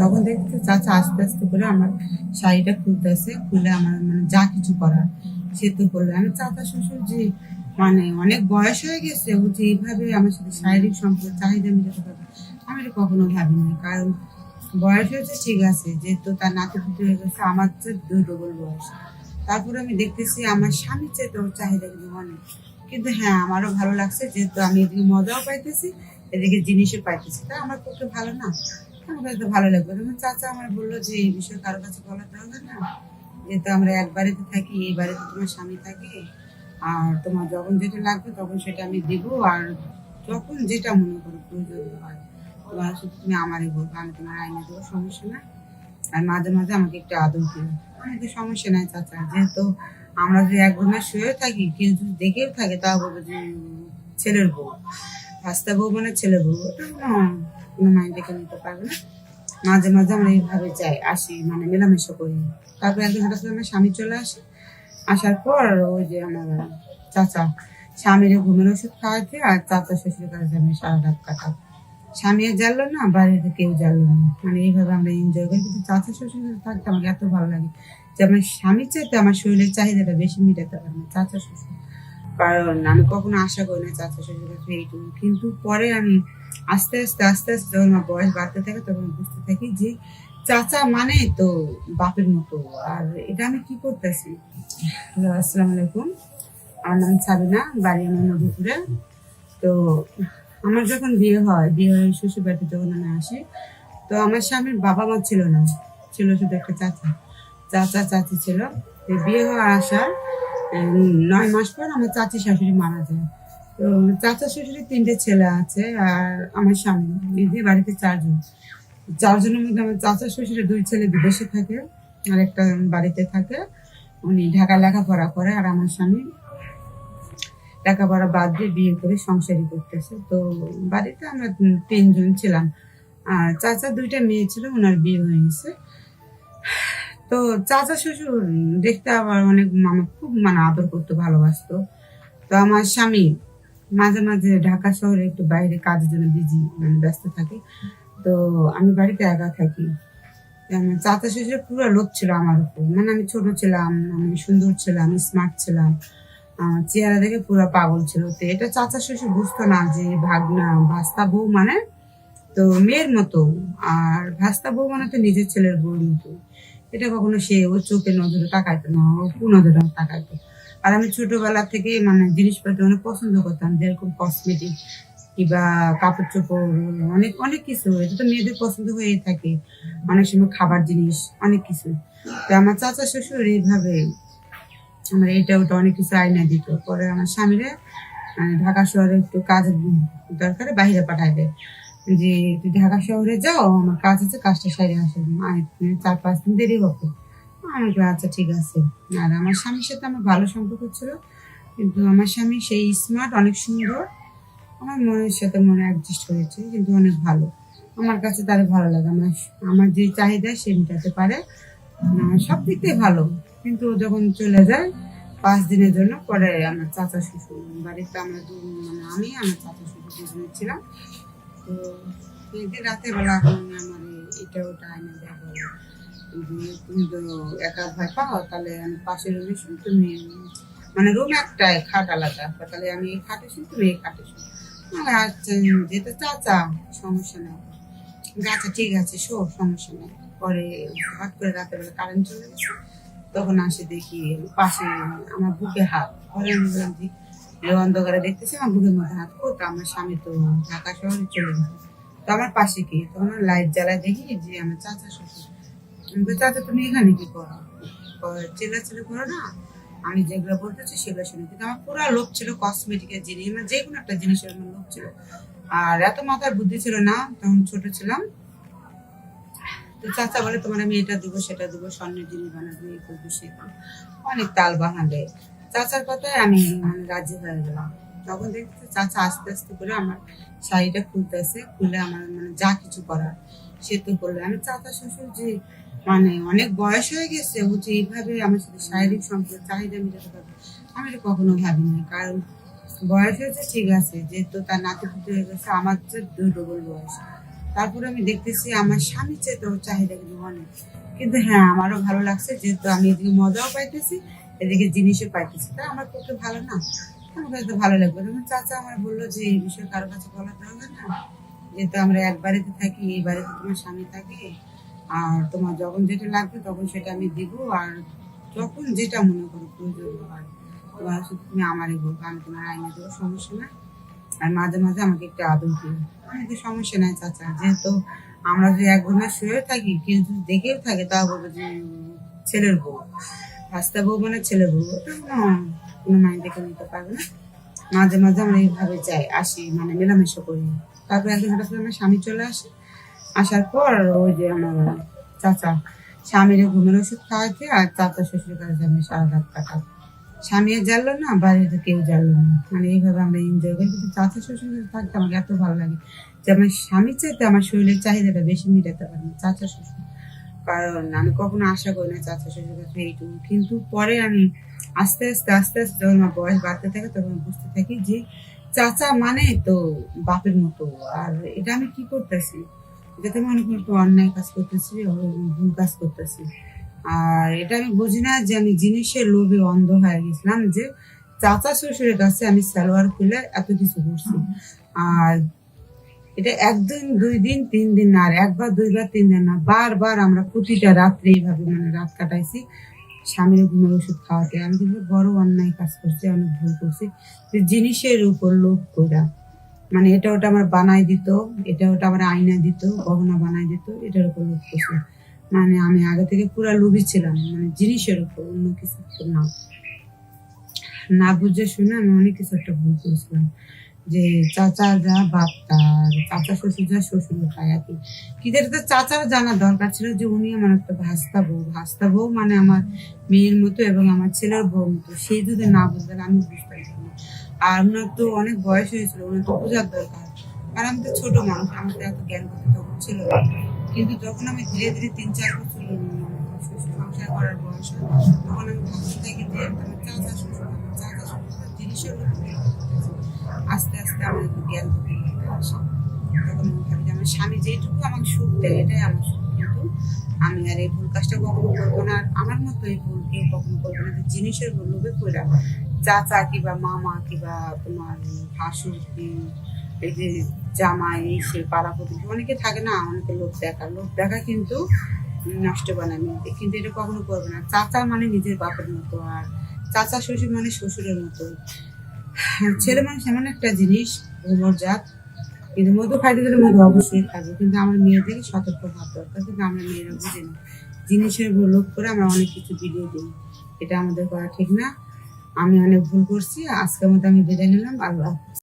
তখন দেখতে চাচা আস্তে আস্তে করে আমার শাড়িটা খুলে আমার মানে যা কিছু করার সে তো করল। আমি চাচা শ্বশুর যে মানে অনেক বয়স হয়ে গেছে, ও যে এইভাবে আমার সাথে শারীরিক সম্পর্ক, চাহিদা আমি এটা কখনো ভাবিনি। কারণ বয়স হয়েছে, ঠিক আছে, যেহেতু তার নাতি হয়ে গেছে, আমার চেয়ে দুই ডবল বয়স। তারপরে আমি দেখতেছি আমার স্বামীর চেয়ে তোর চাহিদা কিন্তু অনেক। কিন্তু হ্যাঁ আমারও ভালো লাগছে, যেহেতু আমি এদিকে মজাও পাইতেছি, এদিকে জিনিসও পাইতেছি। তা আমার পক্ষে ভালো না। আমার কাছে ভালো লাগবে। তখন চাচা আমার বলল যে, এই বিষয়ে কারও কাছে বলার দরকার না। যেহেতু আমরা এক বাড়িতে থাকি, এই বাড়িতে তোমার স্বামী থাকে। আর তোমার যখন যেটা লাগবে তখন সেটা আমি দিব। আর যখন যেটা মনে করো প্রয়োজন হয়, তোমার শুধু তুমি আমারই বলব আমি তোমার আইনে দেবো সমস্যা না আর মাঝে মাঝে আমাকে একটু আদর দিও। আমাকে সমস্যা নাই চাচা। যেহেতু আমরা যে এক ঘণ্টা শুয়ে থাকি, কেউ যদি দেখেও থাকে তা বলব যে, ছেলের বউ। রাস্তা বউ মানে ছেলে বউ। ওটা কোনো মাইন্ড রেখে নিতে পারবে না। মাঝে মাঝে আমরা এইভাবে যাই, আসি মানে মেলামেশা করি। তারপরে একদিন হঠাৎ করে আমার স্বামী চলে আসে। আসার পর ওই যে আমার চাচা, স্বামীর ঘুমের ওষুধ খাওয়াতে আর চাচা শ্বশুরের কাছে আমি সারা রাত কাটাবো। স্বামী জানলো না বাড়িতে কেউ জানলো না। মানে এইভাবে আমরা এনজয় করি। কিন্তু চাচা শ্বশুর থাকতে আমাকে এত ভালো লাগে যে আমার স্বামীর চাইতে আমার শরীরের চাহিদাটা বেশি মেটাতে পারে না চাচা শ্বশুর। কারণ আমি কখনো আশা করি না চাচা শ্বশুর কাছে এইটুকু কিন্তু পরে আমি আস্তে আস্তে আস্তে আস্তে যখন আমার বয়স বাড়তে থাকে, তখন বুঝতে থাকি যে চাচা মানে তো বাপের মতো। আর এটা আমি কি করতেছি? আসসালামু আলাইকুম। আমার নাম সাবিনা, বাড়ি আমার মধুপুরে। তো আমার যখন বিয়ে হয়, বিয়ে হয়ে শ্বশুর বাড়িতে যখন আমি আসি, তো আমার স্বামীর বাবা মা ছিল না। ছিল শুধু একটা চাচা। চাচা, চাচি ছিল। বিয়ে হওয়ার আসার নয় মাস পর আমার চাচি, শাশুড়ি মারা যায়। তো চাচা শ্বশুরের তিনটে ছেলে আছে আর আমার স্বামী। নিজে বাড়িতে চারজন। চারজনের মধ্যে আমার চাচা শ্বশুরের দুই ছেলে বিদেশে থাকে আর একটা বাড়িতে থাকে। উনি ঢাকা লেখাপড়া করে আর আমার স্বামী লেখাপড়া বাদ দিয়ে বিয়ে করে সংসারই করতেছে। তো বাড়িতে আমরা তিনজন ছিলাম। আর চাচা দুইটা মেয়ে ছিল ওনার বিয়ে হয়ে গেছে। তো চাচা শ্বশুর দেখতে আবার অনেক আমার খুব মানে আদর করতে, ভালোবাসতো। তো আমার স্বামী মাঝে মাঝে ঢাকা শহরে একটু বাইরে কাজের জন্য বিজি মানে ব্যস্ত থাকি। তো আমি বাড়িতে একা থাকি। আমার চাচা শ্বশুর পুরো লোক ছিল আমার উপর। মানে আমি ছোট ছিলাম, আমি সুন্দর ছিলাম স্মার্ট ছিলাম। চেহারা দেখে পুরো পাগল ছিল। তো এটা চাচা শ্বশুর বুঝতো না যে ভাগনা, ভাস্তা বউ মানে তো মেয়ের মতো। আর ভাস্তা বউ মানে তো নিজের ছেলের বউর মতো এটা কখনো সে ও চোখে নজরে তাকাইতো না ও নজরে তাকাইতো। আর আমি ছোটবেলা থেকে মানে জিনিসপত্র অনেক পছন্দ করতাম, যেরকম কসমেটিক কিংবা কাপড় চোপড়, অনেক অনেক কিছু। এটা তো মেয়েদের পছন্দ হয়ে থাকে। অনেক সময় খাবার জিনিস, অনেক কিছু। তো আমার চাচা শ্বশুর এইভাবে আমার এটা, ওটা অনেক কিছু আয়না দিত। পরে আমার স্বামীরে মানে ঢাকা শহরে একটু কাজের দরকারে বাহিরে পাঠায় দেয় যে ঢাকা শহরে যাও, আমার কাজ আছে, কাজটা সারি আসে। চার পাঁচ দিন দেরি হবে। আমি আচ্ছা ঠিক আছে। আর আমার স্বামীর সাথে আমার ভালো সম্পর্ক ছিল, কিন্তু আমার স্বামী সেই স্মার্ট অনেক সুন্দর। আমার মনের সাথে মনে অ্যাডজাস্ট হয়েছে কিন্তু অনেক ভালো। আমার কাছে তার ভালো লাগে, আমার আমার যে চাহিদা সে মেটাতে পারে। সব দিক দিয়ে ভালো, কিন্তু যখন চলে যায়, পাঁচ দিনের জন্য পরে আমার চাচা শ্বশুর, বাড়িতে আমরা দু- মানে আমি আমার চাচা শ্বশুর দুজনে ছিলাম। তো একদিন রাতে বেলা আমি আমার এটা ওটা যে তুমি তো একা ভয় পাও, তাহলে আমি পাশের রুমে শুন তুমি মানে রুম একটাই, খাট আলাদা। তাহলে আমি এই খাটে শুন তুমি এই খাটে শুন আমি আচ্ছা যেহেতু চাচা সমস্যা নেই। আচ্ছা ঠিক আছে, শো, সমস্যা নেই। পরে হঠাৎ করে রাতের বেলা কারেন্ট চলে গেছে, তখন আসে দেখি পাশে আমার বুকে হাত। পরে আমি বললাম যে অন্ধকারে দেখতেছি, আমার বুকের মধ্যে হাত কোথা আমার স্বামী তো ঢাকা শহরে চলে গেছে তো আমার পাশে কি? তখন লাইট জ্বালায় দেখি যে আমার চাচা শ্বশুর। বলি, চাচা তুমি এখানে কি করো? চেলা করো না? আমি যেগুলো বলতেছি সেগুলো শুনি কিন্তু আমার পুরো ছিল কসমেটিকের জিনিস মানে যে কোনো একটা জিনিসের আমার ছিল। আর এত মাথার বুদ্ধি ছিল না তখন ছোট ছিলাম। তো চাচা বলে তোমার আমি এটা দেবো সেটা দেবো স্বর্ণের জিনিস বানাবো এই করব সে অনেক তাল বানাবে চাচার কথায় আমি মানে রাজি হয়ে গেলাম। তখন দেখতে চাচা আস্তে আস্তে করে আমার শাড়িটা খুলতেছে খুলে আমার মানে যা কিছু করার সে তো করল। আমি চাচা শ্বশুর যে মানে অনেক বয়স হয়ে গেছে, ও যে এইভাবে আমার সাথে শারীরিক সম্পর্ক, চাহিদা মেটাতে পারবে, আমি এটা কখনো ভাবিনি। কারণ বয়স হয়েছে, ঠিক আছে, যেহেতু তার নাতি পুতি হয়ে গেছে, আমার চেয়ে দুই ডবল বয়স। তারপরে আমি দেখতেছি আমার স্বামীর চেয়ে ওর চাহিদা কিন্তু অনেক। কিন্তু হ্যাঁ আমারও ভালো লাগছে, যেহেতু আমি এদিকে মজাও পাইতেছি, এদিকে জিনিসও পাইতেছি। তা আমার পক্ষে ভালো না। আমার কাছে তো ভালো লাগবে আমার চাচা আমার বলল যে, এই বিষয়ে কারও কাছে বলার দরকার না। যেহেতু আমরা এক বাড়িতে থাকি, এই বাড়িতে তোমার স্বামী থাকে আর তোমার যখন যেটা লাগবে তখন সেটা আমি দিব, আর যখন যেটা মনে করো প্রয়োজন হয় তুমি আমারই বলব, আমি তোমার আইনে দেবো, সমস্যা না আর মাঝে মাঝে আমাকে একটু আদর দিও। আমাকে সমস্যা নাই চাচা, যেহেতু আমরা যদি এক ঘণ্টা শুয়ে থাকি কেউ যদি দেখেও থাকে তা বলব যে, ছেলের বউ। রাস্তা বউ মানে ছেলের বউ কোনো মাইন্ড দেখে নিতে পারবে না। মাঝে মাঝে আমরা এইভাবে যাই, আসি মানে মেলামেশা করি। তারপরে একদিন হঠাৎ আমার স্বামী চলে আসে আসার পর ওই যে আমার চাচা স্বামীর ঘুমের ওষুধ খাওয়াতে আর চাচা শ্বশুর কাছে আমি সারা রাত কাটাই স্বামী আর জানলো না বাড়িতে কেউ জানলো না। মানে এইভাবে আমরা এনজয় করি। কিন্তু চাচা শ্বশুরের থাকতে আমাকে এত ভালো লাগে যে আমার স্বামীর চাইতে আমার শরীরের চাহিদাটা বেশি মেটাতে পারে না চাচা শ্বশুর। কারণ আমি কখনো আশা করি না চাচা শ্বশুর কাছে এইটুকু। কিন্তু পরে আমি আস্তে আস্তে আস্তে আস্তে যখন আমার বয়স বাড়তে থাকে তখন বুঝতে থাকি যে চাচা মানে তো বাপের মতো। আর এটা আমি কি করতেছি? এটাতে মনে করি একটু অন্যায় কাজ করতেছি ভুল কাজ করতেছি। আর এটা আমি বুঝি না যে আমি জিনিসের লোভে অন্ধ হয়ে গেছিলাম যে চাচা শ্বশুরের কাছে আমি সালোয়ার খুলে এত কিছু করছি। আর এটা একদিন, দুই দিন, তিন দিন না, আর একবার, দুইবার, তিন দিন না, বারবার আমরা প্রতিটা রাত্রে এইভাবে মানে রাত কাটাইছি স্বামীর ঘুমের ওষুধ খাওয়াতে। আমি কিন্তু বড় অন্যায় কাজ করছি, অনেক ভুল করছি। জিনিসের উপর লোভ করা মানে এটা ওটা আমার বানাই দিত, এটা ওটা আমার আয়না দিত, গহনা বানাই দিত, এটার উপর লোভ করছি মানে আমি আগে থেকে পুরা লোভী ছিলাম মানে জিনিসের উপর, অন্য কিছু না। না বুঝে শুনে আমি অনেক কিছু একটা ভুল করেছিলাম। যে চাচা যা বাপ তার, চাচা শ্বশুর যা শ্বশুর খায় আর কি। কিন্তু তো চাচার জানা দরকার ছিল যে উনি আমার একটা ভাস্তা বউ। ভাস্তা বউ মানে আমার মেয়ের মতো এবং আমার ছেলের বউ মতো। সেই যদি না বুঝতেন আমি বুঝতে না। আর ওনার তো অনেক বয়স হয়েছিল ওনার তো বোঝার দরকার। আর আমি তো ছোট মানুষ, আমার এত জ্ঞান বুদ্ধি তখন ছিল কিন্তু যখন আমি ধীরে ধীরে তিন চার বছর সংসার করার বয়স তখন আমি ভাবতে থাকি যে আমার শ্বশুর, আমার চাচা শ্বশুর জিনিসের আস্তে আস্তে আমার একটু জ্ঞান বুদ্ধি আসে তখন আমি ভাবি আমার স্বামী যেটুকু আমাকে সুখ দেয়, এটাই আমার সুখ। কিন্তু আমি আর এই ভুল কাজটা কখনো করব না, আর আমার মতো এই ভুল কেউ কখনো করব না জিনিসের লোভে কইরা চাচা কিবা মামা কিবা তোমার ভাসুর এই যে জামাই সে পাড়া প্রতিবেশী অনেকে থাকে না, অনেকে লোক দেখা লোক দেখা কিন্তু নষ্ট বানায় মেয়েকে কিন্তু এটা কখনো করবে না। চাচা মানে নিজের বাপের মতো, আর চাচা শ্বশুর মানে শ্বশুরের মতো। ছেলে মানুষ এমন একটা জিনিস জাত। কিন্তু মধু খাইতে গেলে মধু অবশ্যই খাব, কিন্তু আমার মেয়েদেরকে সতর্ক ভাব দরকার, কিন্তু আমরা মেয়েরা বুঝি না। জিনিসের লোভ করে আমরা অনেক কিছু ভিডিও দিই। এটা আমাদের করা ঠিক না। আমি অনেক ভুল করছি আজকের মতো আমি বিদায় নিলাম আল্লাহ।